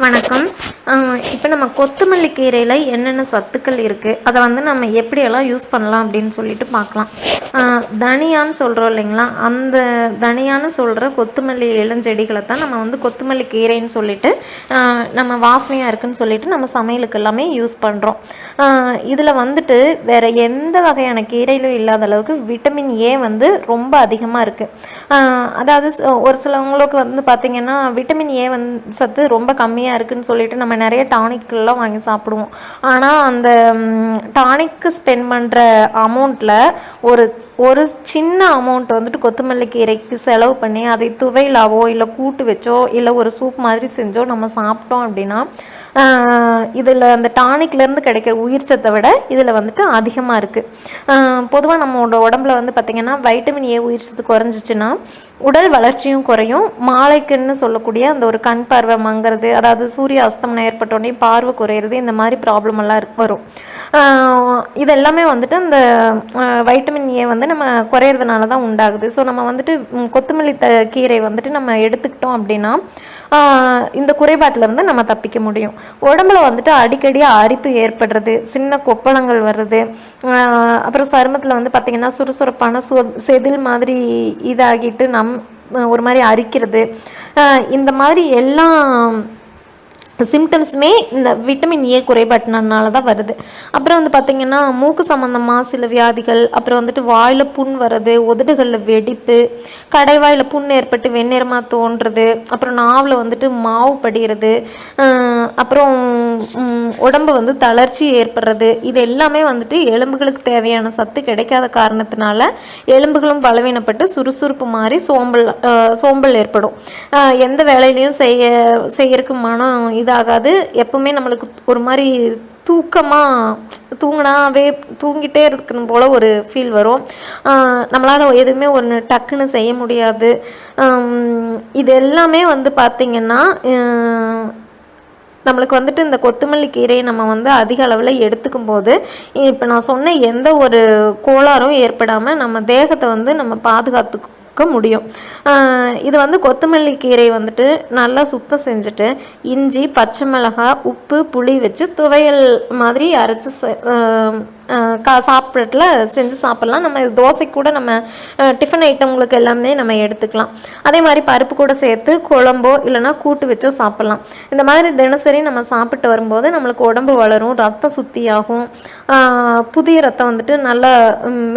வணக்கம். இப்போ நம்ம கொத்தமல்லி கீரையில் என்னென்ன சத்துக்கள் இருக்குது அதை வந்து நம்ம எப்படியெல்லாம் யூஸ் பண்ணலாம் அப்படின்னு சொல்லிட்டு பார்க்கலாம். தனியான்னு சொல்கிறோம் இல்லைங்களா? அந்த தனியான்னு சொல்கிற கொத்தமல்லி இளஞ்செடிகளை தான் நம்ம வந்து கொத்தமல்லி கீரைன்னு சொல்லிட்டு நம்ம வாசனையாக இருக்குன்னு சொல்லிட்டு நம்ம சமையலுக்கு எல்லாமே யூஸ் பண்ணுறோம் இதில் வந்துட்டு வேறு எந்த வகையான கீரையிலும் இல்லாத அளவுக்கு விட்டமின் ஏ வந்து ரொம்ப அதிகமாக இருக்குது அதாவது ஒரு சிலவங்களுக்கு வந்து பார்த்திங்கன்னா விட்டமின் ஏ வந்து சத்து ரொம்ப கம்மியாக இருக்குதுன்னு சொல்லிட்டு நம்ம நிறைய டானிக்கெல்லாம் வாங்கி சாப்பிடுவோம். ஆனால் அந்த டானிக்கு ஸ்பெண்ட் பண்ணுற அமௌண்ட்டில் ஒரு ஒரு சின்ன அமௌண்ட் வந்துட்டு கொத்தமல்லி கீரைக்கு செலவு பண்ணி அதை துவையிலாவோ இல்லை கூட்டு வச்சோ இல்லை ஒரு சூப் மாதிரி செஞ்சோ நம்ம சாப்பிட்டோம் அப்படின்னா இதில் அந்த டானிக்லேருந்து கிடைக்கிற உயிர் சத்தை விட இதில் வந்துட்டு அதிகமாக இருக்குது பொதுவாக நம்மளோட உடம்புல வந்து பார்த்திங்கன்னா வைட்டமின் ஏ உயிர் சத்து குறைஞ்சிச்சுன்னா உடல் வளர்ச்சியும் குறையும். மாலைக்குன்னு சொல்லக்கூடிய அந்த ஒரு கண் பார்வை மங்கிறது அதாவது சூரிய அஸ்தமனம் ஏற்பட்ட உடனே பார்வை குறையிறது இந்த மாதிரி ப்ராப்ளம் எல்லாம் வரும். இதெல்லாமே இது எல்லாமே வந்துட்டு அந்த வைட்டமின் ஏ வந்து நம்ம குறையிறதுனால தான் உண்டாகுது. ஸோ நம்ம வந்துட்டு கொத்தமல்லி த கீரை வந்துட்டு நம்ம எடுத்துக்கிட்டோம் அப்படின்னா இந்த குறைபாட்டிலேருந்து நம்ம தப்பிக்க முடியும். உடம்புல வந்துட்டு அடிக்கடி அரிப்பு ஏற்படுறது சின்ன கொப்பளங்கள் வர்றது அப்புறம் சருமத்தில் வந்து பார்த்திங்கன்னா சுறுசுறுப்பான செதில் மாதிரி இதாகிட்டு நம் ஒரு மாதிரி அரிக்கிறது. இந்த மாதிரி எல்லா சிம்டம்ஸுமே இந்த விட்டமின் ஏ குறைபாட்டினால தான் வருது. அப்புறம் வந்து பார்த்திங்கன்னா மூக்கு சம்மந்தமாக சில வியாதிகள் அப்புறம் வந்துட்டு வாயில் புண் வர்றது உதடுகளில் வெடிப்பு கடைவாயில் புண் ஏற்பட்டு வெண்ணிறமாக தோன்றுறது அப்புறம் நாவில் வந்துட்டு மாவு படிகிறது அப்புறம் உடம்பு வந்து தளர்ச்சி ஏற்படுறது. இது எல்லாமே வந்துட்டு எலும்புகளுக்கு தேவையான சத்து கிடைக்காத காரணத்தினால எலும்புகளும் பலவீனப்பட்டு சுறுசுறுப்பு மாறி சோம்பல் சோம்பல் ஏற்படும். எந்த வேலையிலையும் செய்ய செய்யறதுக்கு மனம் இதாகாது. எப்பவுமே நம்மளுக்கு ஒரு மாதிரி தூக்கமாக தூங்கினாவே தூங்கிட்டே இருக்கணும் போல் ஒரு ஃபீல் வரும். நம்மளால் எதுவுமே ஒன்று டக்குன்னு செய்ய முடியாது. இது எல்லாமே வந்து பார்த்திங்கன்னா நம்மளுக்கு வந்துட்டு இந்த கொத்தமல்லி கீரையை நம்ம வந்து அதிக அளவில் எடுத்துக்கும் போது இப்போ நான் சொன்ன எந்த ஒரு கோளாறும் ஏற்படாமல் நம்ம தேகத்தை வந்து நம்ம பார்க்க முடியும். இது வந்து கொத்தமல்லி கீரை வந்துட்டு நல்லா சுத்தம் செஞ்சுட்டு இஞ்சி பச்சை மிளகாய் உப்பு புளி வச்சு துவையல் மாதிரி அரைச்சி செ- கா சாப்பிட்ல செஞ்சு சாப்பிட்லாம். நம்ம தோசை கூட நம்ம டிஃபன் ஐட்டங்களுக்கு எல்லாமே நம்ம எடுத்துக்கலாம். அதே மாதிரி பருப்பு கூட சேர்த்து குழம்போ இல்லைனா கூட்டு வச்சோ சாப்பிட்லாம். இந்த மாதிரி தினசரி நம்ம சாப்பிட்டு வரும்போது நம்மளுக்கு உடம்பு வளரும் ரத்தம் சுத்தியாகும். புதிய ரத்தம் வந்துட்டு நல்லா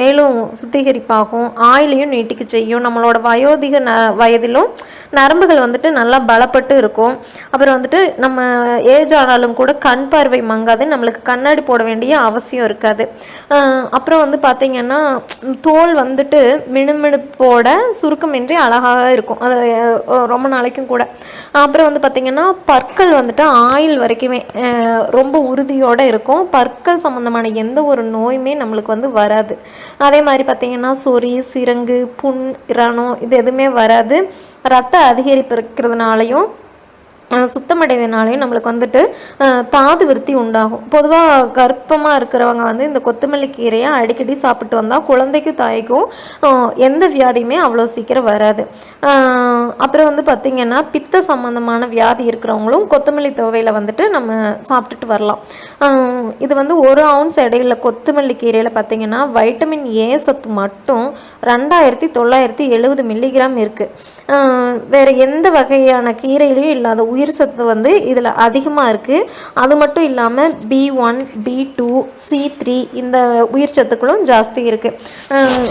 மேலும் சுத்திகரிப்பாகும். ஆயிலையும் நீட்டிக்க செய்யும். நம்மளோட வயோதிக ந வயதிலும் நரம்புகள் வந்துட்டு நல்லா பலப்பட்டு இருக்கும். அப்புறம் வந்துட்டு நம்ம ஏஜ் ஆனாலும் கூட கண் பார்வை மங்காது நம்மளுக்கு கண்ணாடி போட வேண்டிய அவசியம் இருக்காது. அப்புறம் வந்து பார்த்திங்கன்னா தோல் வந்துட்டு மினுமினுப்போட சுருக்கமின்றி அழகாக இருக்கும். அது ரொம்ப நாளைக்கும் கூட. அப்புறம் வந்து பார்த்திங்கன்னா பற்கள் வந்துட்டு ஆயில் வரைக்குமே ரொம்ப உறுதியோடு இருக்கும். பற்கள் சம்மந்தமான எந்த ஒரு நோயுமே நம்மளுக்கு வந்து வராது. அதே மாதிரி பார்த்திங்கன்னா சொறி சிரங்கு புண் இரானம் இது எதுவுமே வராது. ரத்த அதிகரிப்பு இருக்கிறதுனாலையும் சுத்தமடைதனாலையும் நம்மளுக்கு வந்துட்டு தாது விருத்தி உண்டாகும். பொதுவாக கர்ப்பமாக இருக்கிறவங்க வந்து இந்த கொத்தமல்லி கீரையை அடிக்கடி சாப்பிட்டு வந்தால் குழந்தைக்கும் தாய்க்கும் எந்த வியாதியுமே அவ்வளோ சீக்கிரம் வராது. அப்புறம் வந்து பார்த்திங்கன்னா பித்த சம்மந்தமான வியாதி இருக்கிறவங்களும் கொத்தமல்லி துவையில் வந்துட்டு நம்ம சாப்பிட்டுட்டு வரலாம். இது வந்து ஒரு அவுன்ஸ் இடையில கொத்தமல்லி கீரையில் பார்த்திங்கன்னா வைட்டமின் ஏ சத்து மட்டும் ரெண்டாயிரத்தி தொள்ளாயிரத்தி எழுபது மில்லிகிராம் இருக்குது வேறு எந்த வகையான கீரையிலையும் இல்லாத உயிர் சத்து வந்து இதில் அதிகமாக இருக்குது அது மட்டும் இல்லாமல் B one B two C three இந்த உயிர் சத்துக்களும் ஜாஸ்தி இருக்குது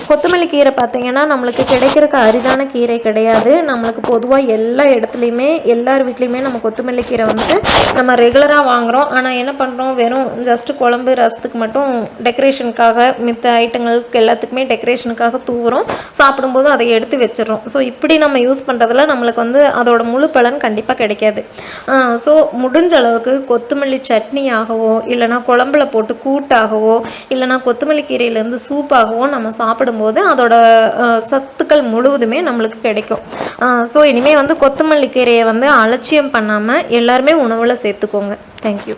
கொத்தமல்லி கீரை பார்த்திங்கன்னா நம்மளுக்கு கிடைக்கிறக்கு அரிதான கீரை கிடையாது. நம்ம நம்மளுக்கு பொதுவாக எல்லா இடத்துலையுமே எல்லார் வீட்லேயுமே நம்ம கொத்தமல்லி கீரை வந்துட்டு நம்ம ரெகுலராக வாங்குகிறோம் ஆனால் என்ன பண்ணுறோம் வெறும் ஜஸ்ட்டு குழம்பு ரசத்துக்கு மட்டும் டெக்கரேஷனுக்காக மித்த ஐட்டங்களுக்கு எல்லாத்துக்குமே டெக்கரேஷனுக்காக தூவுறோம். சாப்பிடும்போது அதை எடுத்து வச்சிடுறோம். ஸோ இப்படி நம்ம யூஸ் பண்ணுறதுல நம்மளுக்கு வந்து அதோட முழு பலன் கண்டிப்பாக கிடைக்காது. ஸோ முடிஞ்ச அளவுக்கு கொத்தமல்லி சட்னியாகவோ இல்லைனா குழம்புல போட்டு கூட்டாகவோ இல்லைனா கொத்தமல்லி கீரையிலேருந்து சூப்பாகவோ நம்ம சாப்பிடும்போது அதோட சத்துக்கள் முழுவதுமே நம்மளுக்கு கிடைக்கும். ஸோ இனிமேல் வந்து கொத்தமல்லி கீரையை வந்து அலட்சியம் பண்ணாமல் எல்லாருமே உணவில் சேர்த்துக்கோங்க. தேங்க்யூ